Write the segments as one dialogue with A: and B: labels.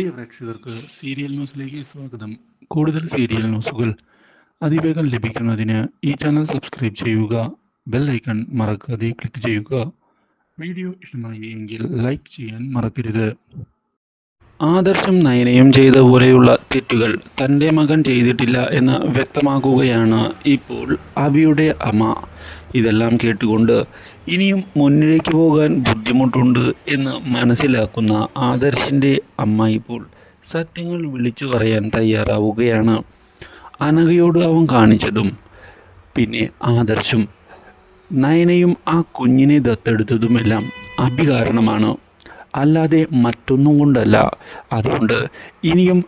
A: പ്രിയ പ്രേക്ഷകർക്ക് സീരിയൽ ന്യൂസിലേക്ക് സ്വാഗതം. കൂടുതൽ സീരിയൽ ന്യൂസുകൾ അതിവേഗം ലഭിക്കുന്നതിന് ഈ ചാനൽ സബ്സ്ക്രൈബ് ചെയ്യുക ബെൽ ഐക്കൺ മറക്കാതെ ക്ലിക്ക് ചെയ്യുക. വീഡിയോ ഇഷ്ടമായി എങ്കിൽ ലൈക്ക് ചെയ്യാൻ മറക്കരുത്. ആദർശം നയനയും ചെയ്ത പോലെയുള്ള തെറ്റുകൾ തന്റെ മകൻ ചെയ്തിട്ടില്ല എന്ന് വ്യക്തമാക്കുകയാണ് ഇപ്പോൾ അബിയുടെ അമ്മ. ഇതെല്ലാം കേട്ടുകൊണ്ട് ഇനിയും മുന്നിലേക്ക് പോകാൻ ബുദ്ധിമുട്ടുണ്ട് എന്ന് മനസ്സിലാക്കുന്ന ആദർശിന്റെ അമ്മ ഇപ്പോൾ സത്യങ്ങൾ വിളിച്ചു പറയാൻ തയ്യാറാവുകയാണ്. അനഘയോട് അവൻ കാണിച്ചതും പിന്നെ ആദർശും. നയനയും ആ കുഞ്ഞിനെ ദത്തെടുത്തതുമെല്ലാം അബി കാരണമാണ്. അല്ലാതെ മറ്റൊന്നും കൊണ്ടല്ല. അതുകൊണ്ട് ഇനിയും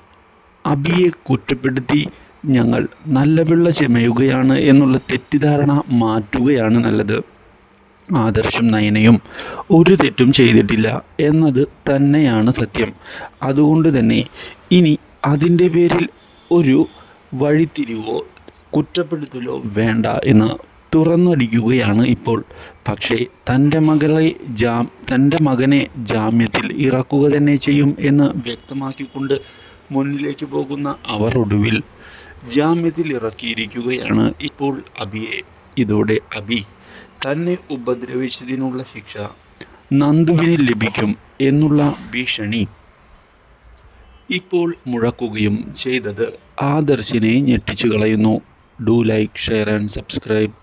A: അബിയെ കുറ്റപ്പെടുത്തി ഞങ്ങൾ നല്ല പിള്ള ചുമയുകയാണ് എന്നുള്ള തെറ്റിദ്ധാരണ മാറ്റുകയാണ് നല്ലത്. ആദർശും നയനയും ഒരു തെറ്റും ചെയ്തിട്ടില്ല എന്നത് തന്നെയാണ് സത്യം. അതുകൊണ്ട് തന്നെ ഇനി അതിന്റെ പേരിൽ ഒരു വഴിത്തിരിവോ കുറ്റപ്പെടുത്തലോ വേണ്ട എന്ന് തുറന്നടിക്കുകയാണ് ഇപ്പോൾ. പക്ഷേ തന്റെ മകളെ ജാം തന്റെ മകനെ ജാമ്യത്തിൽ ഇറക്കുക തന്നെ ചെയ്യും എന്ന് വ്യക്തമാക്കിക്കൊണ്ട് മുന്നിലേക്ക് പോകുന്ന അവർ ഒടുവിൽ ജാമ്യത്തിൽ ഇറക്കിയിരിക്കുകയാണ് ഇപ്പോൾ അബിയെ. ഇതോടെ അബി തന്നെ ഉപദ്രവിച്ചതിനുള്ള ശിക്ഷ നന്ദുവിന് ലഭിക്കും എന്നുള്ള ഭീഷണി ഇപ്പോൾ മുഴക്കുകയും ചെയ്തത്. ആദർശിനെ ഞെട്ടിച്ചു കളയുന്നു. Do like share and subscribe.